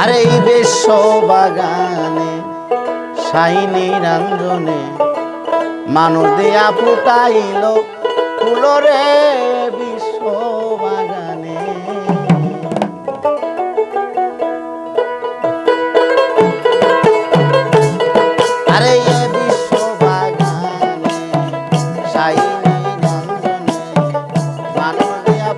আর এই বিশ্ব বাগানে সাইনি রঞ্জনে মানুষ দিয়া ফুটাইল ফুলরে বিশ্ব বাগানে। বিশ্ব বাগানে দিয়া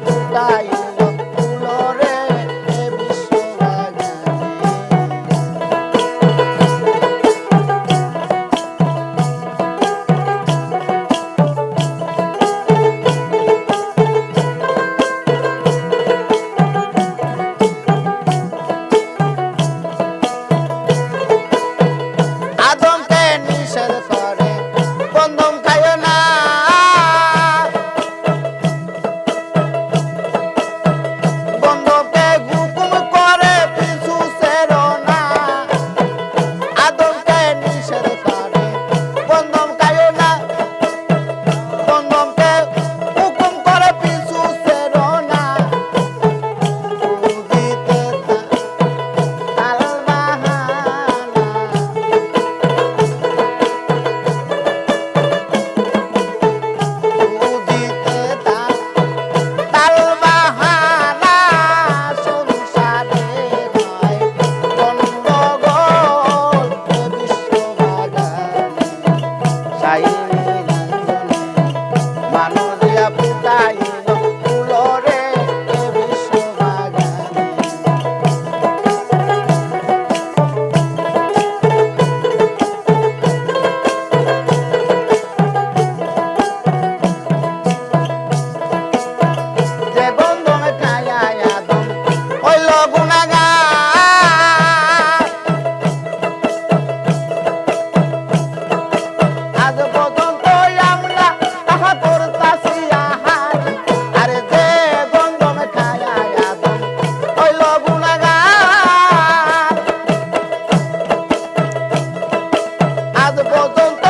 পর্যন্ত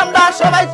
আমরা সবাই